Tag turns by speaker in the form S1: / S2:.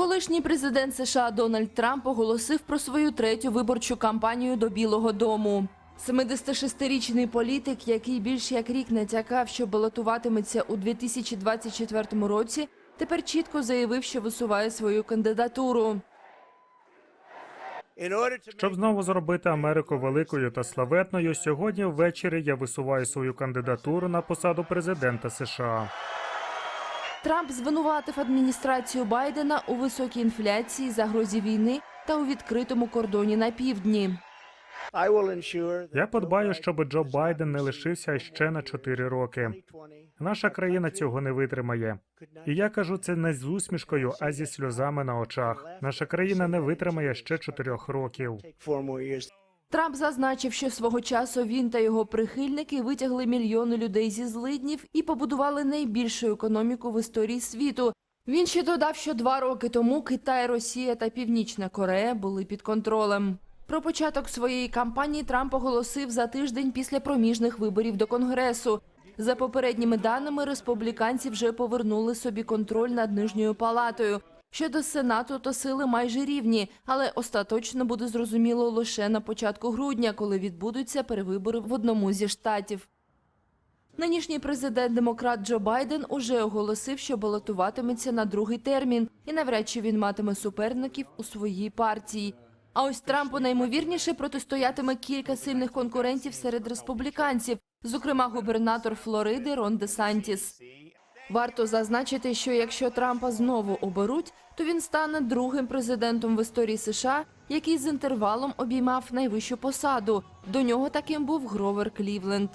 S1: Колишній президент США Дональд Трамп оголосив про свою третю виборчу кампанію до Білого Дому. 76-річний політик, який більш як рік натякав, що балотуватиметься у 2024 році, тепер чітко заявив, що висуває свою кандидатуру.
S2: Щоб знову зробити Америку великою та славетною, сьогодні ввечері я висуваю свою кандидатуру на посаду президента США.
S1: Трамп звинуватив адміністрацію Байдена у високій інфляції, загрозі війни та у відкритому кордоні на півдні.
S2: Я подбаю, щоб Джо Байден не лишився ще на 4 роки. Наша країна цього не витримає. І я кажу це не з усмішкою, а зі сльозами на очах. Наша країна не витримає ще 4 років.
S1: Трамп зазначив, що свого часу він та його прихильники витягли мільйони людей зі злиднів і побудували найбільшу економіку в історії світу. Він ще додав, що два роки тому Китай, Росія та Північна Корея були під контролем. Про початок своєї кампанії Трамп оголосив за тиждень після проміжних виборів до Конгресу. За попередніми даними, республіканці вже повернули собі контроль над нижньою палатою. Щодо сенату, то сили майже рівні, але остаточно буде зрозуміло лише на початку грудня, коли відбудуться перевибори в одному зі штатів. Нинішній президент демократ Джо Байден уже оголосив, що балотуватиметься на другий термін, і навряд чи він матиме суперників у своїй партії. А ось Трампу наймовірніше протистоятиме кілька сильних конкурентів серед республіканців, зокрема губернатор Флориди Рон Де Сантіс. Варто зазначити, що якщо Трампа знову оберуть, то він стане другим президентом в історії США, який з інтервалом обіймав найвищу посаду. До нього таким був Гровер Клівленд.